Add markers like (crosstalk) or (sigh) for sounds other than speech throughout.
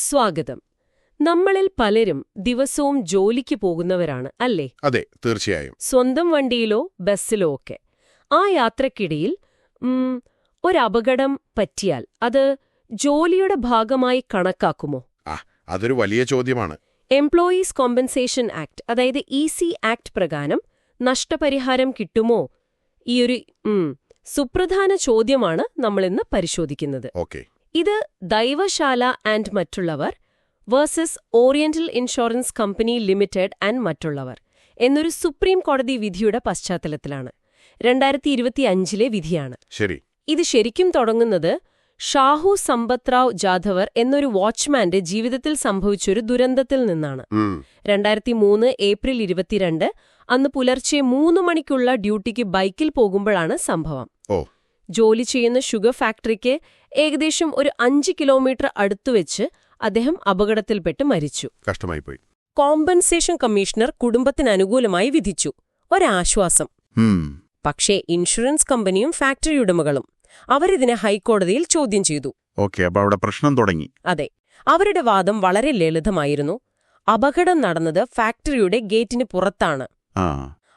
സ്വാഗതം. നമ്മളിൽ പലരും ദിവസവും ജോലിക്ക് പോകുന്നവരാണ് അല്ലേ? അതെ തീർച്ചയായും. സ്വന്തം വണ്ടിയിലോ ബസ്സിലോ ഒക്കെ. ആ യാത്രക്കിടയിൽ ഒരപകടം പറ്റിയാൽ അത് ജോലിയുടെ ഭാഗമായി കണക്കാക്കുമോ? ആ അതൊരു വലിയ ചോദ്യമാണ്. എംപ്ലോയീസ് കോമ്പൻസേഷൻ ആക്ട് അതായത് ഇ സി ആക്ട് പ്രകാരം നഷ്ടപരിഹാരം കിട്ടുമോ? ഈയൊരു സുപ്രധാന ചോദ്യമാണ് നമ്മളിന്ന് പരിശോധിക്കുന്നത്. ഓക്കെ. ഇത് ദൈവശാല ആൻഡ് മറ്റുള്ളവർ versus Oriental Insurance Company Limited and മറ്റുള്ളവർ എന്നൊരു സുപ്രീം കോടതി വിധിയുടെ പശ്ചാത്തലത്തിലാണ്. രണ്ടായിരത്തി ഇരുപത്തിയഞ്ചിലെ വിധിയാണ്. ശരി. ഇത് ശരിക്കും തുടങ്ങുന്നത് ഷാഹു സമ്പത്രാവ് ജാധവർ എന്നൊരു വാച്ച്മാന്റെ ജീവിതത്തിൽ സംഭവിച്ചൊരു ദുരന്തത്തിൽ നിന്നാണ്. രണ്ടായിരത്തി മൂന്ന് ഏപ്രിൽ ഇരുപത്തിരണ്ട് അന്ന് പുലർച്ചെ മൂന്ന് മണിക്കുള്ള ഡ്യൂട്ടിക്ക് ബൈക്കിൽ പോകുമ്പോഴാണ് സംഭവം. ഓ. ജോലി ചെയ്യുന്ന ഷുഗർ ഫാക്ടറിക്ക് ഏകദേശം ഒരു അഞ്ച് കിലോമീറ്റർ അടുത്തുവെച്ച് അദ്ദേഹം അപകടത്തിൽപ്പെട്ട് മരിച്ചു. കഷ്ടമായിപ്പോയി. കോമ്പൻസേഷൻ കമ്മീഷണർ കുടുംബത്തിന് അനുകൂലമായി വിധിച്ചു. ഒരാശ്വാസം. പക്ഷേ ഇൻഷുറൻസ് കമ്പനിയും ഫാക്ടറി ഉടമകളും അവരിതിനെ ഹൈക്കോടതിയിൽ ചോദ്യം ചെയ്തു. ഓക്കെ അപ്പൊ അവിടെ പ്രശ്നം തുടങ്ങി. അതെ അവരുടെ വാദം വളരെ ലളിതമായിരുന്നു. അപകടം നടന്നത് ഫാക്ടറിയുടെ ഗേറ്റിന് പുറത്താണ്.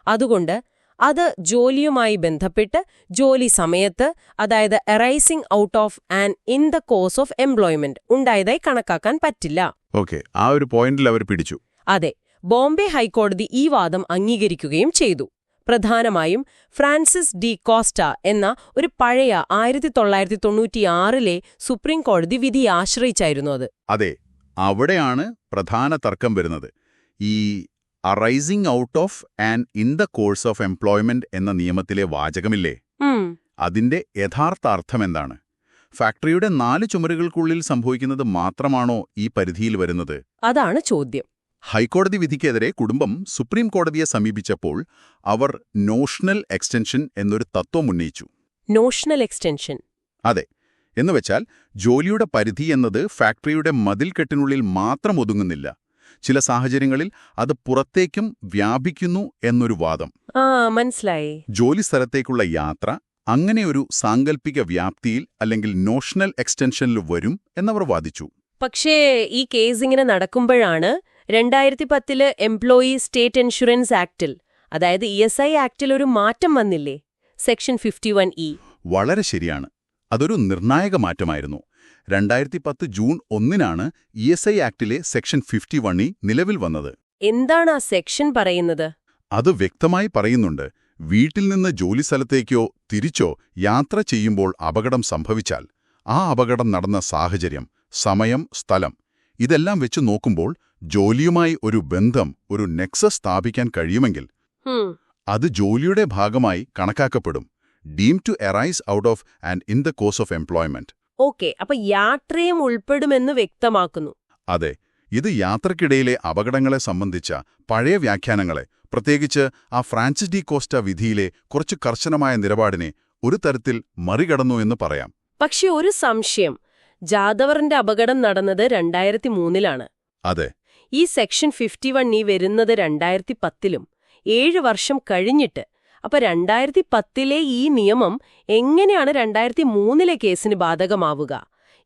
അതുകൊണ്ട് അത് ജോലിയുമായി ബന്ധപ്പെട്ട് ജോലി സമയത്ത് അതായത് arising out of and in the course of employment ഉണ്ടായതായി കണക്കാക്കാൻ പറ്റില്ല. ഓക്കെ ആ ഒരു പോയിന്റിൽ അവർ പിടിച്ചു. അതെ ബോംബെ ഹൈക്കോടതി ഈ വാദം അംഗീകരിക്കുകയും ചെയ്തു. പ്രധാനമായും ഫ്രാൻസിസ് ഡി കോസ്റ്റ എന്ന ഒരു പഴയ ആയിരത്തി തൊള്ളായിരത്തി തൊണ്ണൂറ്റിയാറിലെ സുപ്രീം കോടതി വിധി ആശ്രയിച്ചായിരുന്നു അത്. അതെ അവിടെയാണ് പ്രധാന തർക്കം വരുന്നത്. ഈ arising out of and in the course of employment എന്ന നിയമത്തിലെ വാചകമില്ലേ? അതിന്റെ യഥാർത്ഥ അർത്ഥമെന്താണ് ഫാക്ടറിയുടെ നാല് ചുമരുകൾക്കുള്ളിൽ സംഭവിക്കുന്നത് മാത്രമാണോ ഈ പരിധിയിൽ വരുന്നത്? അതാണ് ചോദ്യം. ഹൈക്കോടതി വിധിക്കെതിരെ കുടുംബം സുപ്രീം കോടതിയെ സമീപിച്ചപ്പോൾ അവർ നോഷണൽ എക്സ്റ്റൻഷൻ എന്നൊരു തത്വം ഉന്നയിച്ചു. Notional extension. അതെ. എന്നുവെച്ചാൽ ജോലിയുടെ പരിധി എന്നത് ഫാക്ടറിയുടെ മതിൽക്കെട്ടിനുള്ളിൽ മാത്രം ഒതുങ്ങുന്നില്ല. ചില സാഹചര്യങ്ങളിൽ അത് പുറത്തേക്കും വ്യാപിക്കുന്നു എന്നൊരു വാദം. മനസ്സിലായി. ജോലി സ്ഥലത്തേക്കുള്ള യാത്ര അങ്ങനെ ഒരു സാങ്കല്പിക വ്യാപ്തിയിൽ അല്ലെങ്കിൽ നോഷണൽ എക്സ്റ്റൻഷനിൽ വരും എന്നവർ വാദിച്ചു. പക്ഷേ ഈ കേസ് ഇങ്ങനെ നടക്കുമ്പോഴാണ് രണ്ടായിരത്തി പത്തിൽ എംപ്ലോയി സ്റ്റേറ്റ് ഇൻഷുറൻസ് ആക്ടിൽ അതായത് ഇ എസ് ഐ ആക്ടിൽ ഒരു മാറ്റം വന്നില്ലേ? സെക്ഷൻ ഫിഫ്റ്റി വൺ ഇ വളരെ ശരിയാണ്. അതൊരു നിർണായക മാറ്റമായിരുന്നു. രണ്ടായിരത്തി പത്ത് ജൂൺ ഒന്നിനാണ് ഇ എസ് ഐ ആക്ടിലെ സെക്ഷൻ ഫിഫ്റ്റി വണ്ണി നിലവിൽ വന്നത്. എന്താണ് ആ സെക്ഷൻ പറയുന്നത്? അത് വ്യക്തമായി പറയുന്നുണ്ട്. വീട്ടിൽ നിന്ന് ജോലി സ്ഥലത്തേക്കോ തിരിച്ചോ യാത്ര ചെയ്യുമ്പോൾ അപകടം സംഭവിച്ചാൽ ആ അപകടം നടന്ന സാഹചര്യം സമയം സ്ഥലം ഇതെല്ലാം വെച്ച് നോക്കുമ്പോൾ ജോലിയുമായി ഒരു ബന്ധം ഒരു നെക്സസ് സ്ഥാപിക്കാൻ കഴിയുമെങ്കിൽ അത് ജോലിയുടെ ഭാഗമായി കണക്കാക്കപ്പെടും. Deem to arise out of and in the course of employment. Okay അപ്പൊ യാത്രയും ഉൾപ്പെടുമെന്ന് വ്യക്തമാക്കുന്നു. അതെ ഇത് യാത്രക്കിടയിലെ അപകടങ്ങളെ സംബന്ധിച്ച പഴയ വ്യാഖ്യാനങ്ങളെ പ്രത്യേകിച്ച് ആ ഫ്രാൻസിസ് ഡി കോസ്റ്റ വിധിയിലെ കുറച്ച് കർശനമായ നിലപാടിനെ ഒരു തരത്തിൽ മറികടന്നു എന്ന് പറയാം. പക്ഷെ ഒരു സംശയം. ജാദവറിന്റെ അപകടം നടന്നത് രണ്ടായിരത്തി മൂന്നിലാണ് അതെ. ഈ സെക്ഷൻ ഫിഫ്റ്റി വൺ ഈ വരുന്നത് രണ്ടായിരത്തി പത്തിലും ഏഴ് വർഷം കഴിഞ്ഞിട്ട്. അപ്പൊ രണ്ടായിരത്തി പത്തിലെ ഈ നിയമം എങ്ങനെയാണ് രണ്ടായിരത്തി മൂന്നിലെ കേസിന് ബാധകമാവുക?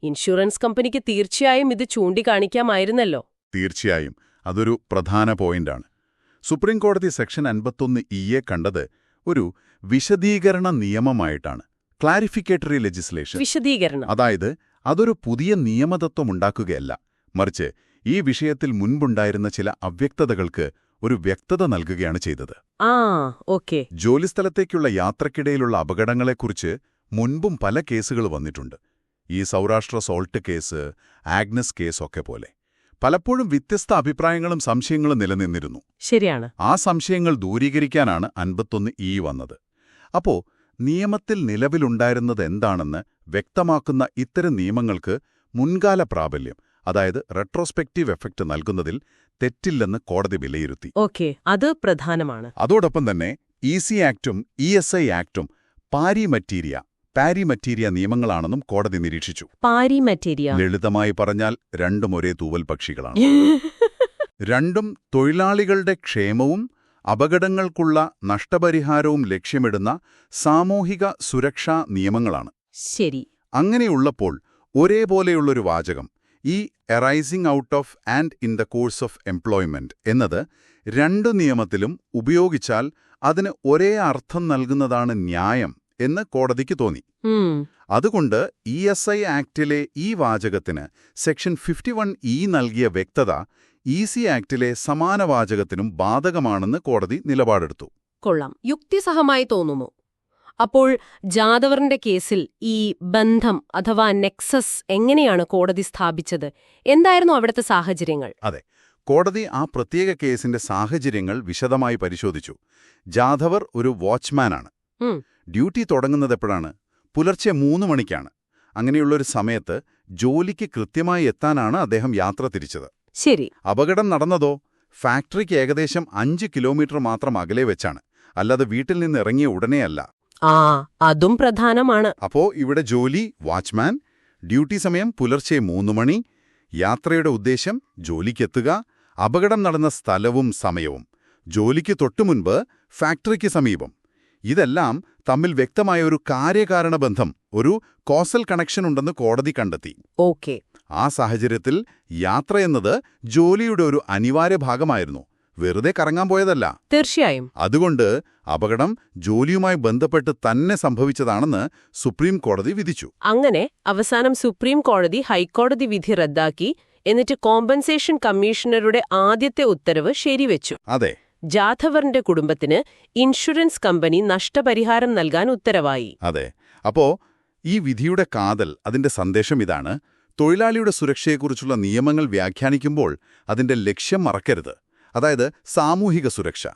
ഇൻഷുറൻസ് കമ്പനിക്ക് തീർച്ചയായും ഇത് ചൂണ്ടിക്കാണിക്കാമായിരുന്നല്ലോ. തീർച്ചയായും. അതൊരു പ്രധാന പോയിന്റാണ്. സുപ്രീം കോടതി സെക്ഷൻ അൻപത്തൊന്ന് ഇയെ കണ്ടത് ഒരു വിശദീകരണ നിയമമായിട്ടാണ്. ക്ലാരിഫിക്കേറ്ററി ലെജിസ്ലേഷൻ. വിശദീകരണം. അതായത് അതൊരു പുതിയ നിയമതത്വമുണ്ടാക്കുകയല്ല മറിച്ച് ഈ വിഷയത്തിൽ മുൻപുണ്ടായിരുന്ന ചില അവ്യക്തതകൾക്ക് ഒരു വ്യക്തത നൽകുകയാണ് ചെയ്തത്. ആ ഓക്കെ. ജോലിസ്ഥലത്തേക്കുള്ള യാത്രക്കിടയിലുള്ള അപകടങ്ങളെക്കുറിച്ച് മുൻപും പല കേസുകൾ വന്നിട്ടുണ്ട്. ഈ Saurashtra salt case Agnes case ഒക്കെ പോലെ. പലപ്പോഴും വ്യത്യസ്ത അഭിപ്രായങ്ങളും സംശയങ്ങളും നിലനിന്നിരുന്നു. ശരിയാണ്. ആ സംശയങ്ങൾ ദൂരീകരിക്കാനാണ് അൻപത്തൊന്ന് ഇ വന്നത്. അപ്പോ നിയമത്തിൽ നിലവിലുണ്ടായിരുന്നത് എന്താണെന്ന് വ്യക്തമാക്കുന്ന ഇത്തരം നിയമങ്ങൾക്ക് മുൻകാല പ്രാബല്യം. അതായത് റെട്രോസ്പെക്റ്റീവ് എഫക്റ്റ് നൽകുന്നതിൽ തെറ്റില്ലെന്ന് കോടതി വിലയിരുത്തി. ഓക്കെ അത് പ്രധാനമാണ്. അതോടൊപ്പം തന്നെ ഇ സി ആക്ടും ഇ എസ് ഐ ആക്ടും പാരി മറ്റീരിയ പാരി മറ്റീരിയ നിയമങ്ങളാണെന്നും കോടതി നിരീക്ഷിച്ചു. Pari materia. ലളിതമായി പറഞ്ഞാൽ രണ്ടും ഒരേ തൂവൽ പക്ഷികളാണ്. (laughs) രണ്ടും തൊഴിലാളികളുടെ ക്ഷേമവും അപകടങ്ങൾക്കുള്ള നഷ്ടപരിഹാരവും ലക്ഷ്യമിടുന്ന സാമൂഹിക സുരക്ഷാ നിയമങ്ങളാണ്. ശരി. അങ്ങനെയുള്ളപ്പോൾ ഒരേപോലെയുള്ളൊരു വാചകം ഈ arising out of and in the course of employment എന്നത് രണ്ടു നിയമത്തിലും ഉപയോഗിച്ചാൽ അതിന് ഒരേ അർത്ഥം നൽകുന്നതാണ് ന്യായം എന്ന് കോടതിക്ക് തോന്നി. അതുകൊണ്ട് ഇ എസ് ഐ ആക്ടിലെ ഈ വാചകത്തിന് സെക്ഷൻ ഫിഫ്റ്റി വൺ ഇ നൽകിയ വ്യക്തത ഇ സി ആക്ടിലെ സമാന വാചകത്തിനും ബാധകമാണെന്ന് കോടതി നിലപാടെടുത്തു. കൊള്ളാം. യുക്തിസഹമായി തോന്നുന്നു. അപ്പോൾ ജാദവറിന്റെ കേസിൽ ഈ ബന്ധം അഥവാ നെക്സസ് എങ്ങനെയാണ് കോടതി സ്ഥാപിച്ചത്? എന്തായിരുന്നു അവിടുത്തെ സാഹചര്യങ്ങൾ? അതെ. കോടതി ആ പ്രത്യേക കേസിന്റെ സാഹചര്യങ്ങൾ വിശദമായി പരിശോധിച്ചു. ജാധവർ ഒരു വാച്ച്മാനാണ്. ഡ്യൂട്ടി ഡ്യൂട്ടി തുടങ്ങുന്നതെപ്പോഴാണ് പുലർച്ചെ മൂന്ന് മണിക്കാണ്. അങ്ങനെയുള്ളൊരു സമയത്ത് ജോലിക്ക് കൃത്യമായി എത്താനാണ് അദ്ദേഹം യാത്ര തിരിച്ചത്. ശരി. അപകടം നടന്നതോ? ഫാക്ടറിക്ക് ഏകദേശം അഞ്ച് കിലോമീറ്റർ മാത്രം അകലെ വെച്ചാണ്. അല്ലാതെ വീട്ടിൽ നിന്ന് ഇറങ്ങിയ ഉടനെയല്ല. ആ അതും പ്രധാനമാണ്. അപ്പോ ഇവിടെ ജോലി വാച്ച്മാൻ ഡ്യൂട്ടി സമയം പുലർച്ചെ മൂന്ന് മണി യാത്രയുടെ ഉദ്ദേശം ജോലിക്കെത്തുക അപകടം നടന്ന സ്ഥലവും സമയവും. ജോലിക്ക് തൊട്ടുമുൻപ് ഫാക്ടറിക്ക് സമീപം. ഇതെല്ലാം തമ്മിൽ വ്യക്തമായ ഒരു കാര്യകാരണ ബന്ധം ഒരു കോസൽ കണക്ഷൻ ഉണ്ടെന്ന് കോടതി കണ്ടെത്തി. ഓക്കെ. ആ സാഹചര്യത്തിൽ യാത്ര എന്നത് ജോലിയുടെ ഒരു അനിവാര്യ ഭാഗമായിരുന്നു. വെറുതെ കറങ്ങാൻ പോയതല്ല. തീർച്ചയായും. അതുകൊണ്ട് അപകടം ജോലിയുമായി ബന്ധപ്പെട്ട് തന്നെ സംഭവിച്ചതാണെന്ന് സുപ്രീം കോടതി വിധിച്ചു. അങ്ങനെ അവസാനം സുപ്രീം കോടതി ഹൈക്കോടതി വിധി റദ്ദാക്കി എന്നിട്ട് കോമ്പൻസേഷൻ കമ്മീഷണറുടെ ആദ്യത്തെ ഉത്തരവ് ശരിവെച്ചു. അതെ. ജാധവറിന്റെ കുടുംബത്തിന് ഇൻഷുറൻസ് കമ്പനി നഷ്ടപരിഹാരം നൽകാൻ ഉത്തരവായി. അതെ. അപ്പോ ഈ വിധിയുടെ കാതൽ അതിന്റെ സന്ദേശം ഇതാണ്. തൊഴിലാളിയുടെ സുരക്ഷയെക്കുറിച്ചുള്ള നിയമങ്ങൾ വ്യാഖ്യാനിക്കുമ്പോൾ അതിന്റെ ലക്ഷ്യം മറക്കരുത്. അതായത് സാമൂഹിക സുരക്ഷ.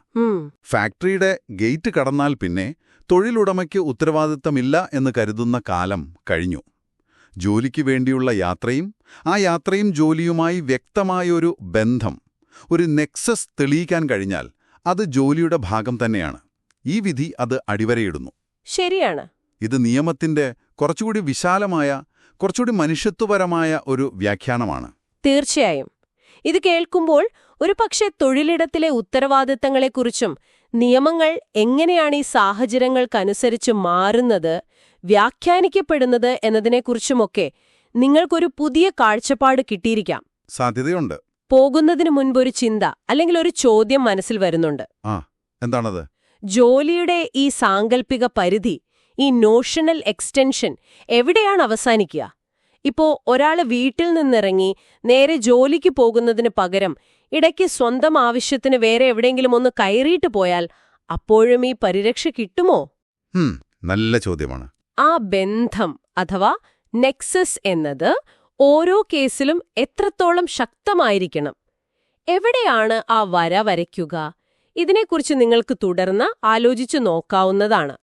ഫാക്ടറിയുടെ ഗേറ്റ് കടന്നാൽ പിന്നെ തൊഴിലുടമയ്ക്ക് ഉത്തരവാദിത്തമില്ല എന്ന് കരുതുന്ന കാലം കഴിഞ്ഞു. ജോലിക്ക് വേണ്ടിയുള്ള യാത്രയും ആ യാത്രയും ജോലിയുമായി വ്യക്തമായൊരു ബന്ധം ഒരു നെക്സസ് തെളിയിക്കാൻ കഴിഞ്ഞാൽ അത് ജോലിയുടെ ഭാഗം തന്നെയാണ്. ഈ വിധി അത് അടിവരയിടുന്നു. ശരിയാണ്. ഇത് നിയമത്തിന്റെ കുറച്ചുകൂടി വിശാലമായ കുറച്ചുകൂടി മനുഷ്യത്വപരമായ ഒരു വ്യാഖ്യാനമാണ്. തീർച്ചയായും. ഇത് കേൾക്കുമ്പോൾ ഒരു പക്ഷേ തൊഴിലിടത്തിലെ ഉത്തരവാദിത്തങ്ങളെക്കുറിച്ചും നിയമങ്ങൾ എങ്ങനെയാണ് ഈ സാഹചര്യങ്ങൾക്കനുസരിച്ച് മാറുന്നത് വ്യാഖ്യാനിക്കപ്പെടുന്നത് എന്നതിനെക്കുറിച്ചുമൊക്കെ നിങ്ങൾക്കൊരു പുതിയ കാഴ്ചപ്പാട് കിട്ടിയിരിക്കാം. സാധ്യതയുണ്ട്. പോകുന്നതിന് ഒരു ചിന്ത അല്ലെങ്കിൽ ഒരു ചോദ്യം മനസ്സിൽ വരുന്നുണ്ട്. എന്താണത്? ജോലിയുടെ ഈ സാങ്കല്പിക പരിധി ഈ നോഷണൽ എക്സ്റ്റൻഷൻ എവിടെയാണ് അവസാനിക്കുക? ഇപ്പോ ഒരാൾ വീട്ടിൽ നിന്നിറങ്ങി നേരെ ജോലിക്ക് പോകുന്നതിന് പകരം ഇടയ്ക്ക് സ്വന്തം ആവശ്യത്തിന് വേറെ എവിടെയെങ്കിലും ഒന്ന് കയറിയിട്ട് പോയാൽ അപ്പോഴും ഈ പരിരക്ഷ കിട്ടുമോ? നല്ല ചോദ്യമാണ്. ആ ബന്ധം അഥവാ നെക്സസ് എന്നത് ഓരോ കേസിലും എത്രത്തോളം ശക്തമായിരിക്കണം? എവിടെയാണ് ആ വര വരയ്ക്കുക? ഇതിനെക്കുറിച്ച് നിങ്ങൾക്ക് തുടർന്ന് ആലോചിച്ചു നോക്കാവുന്നതാണ്.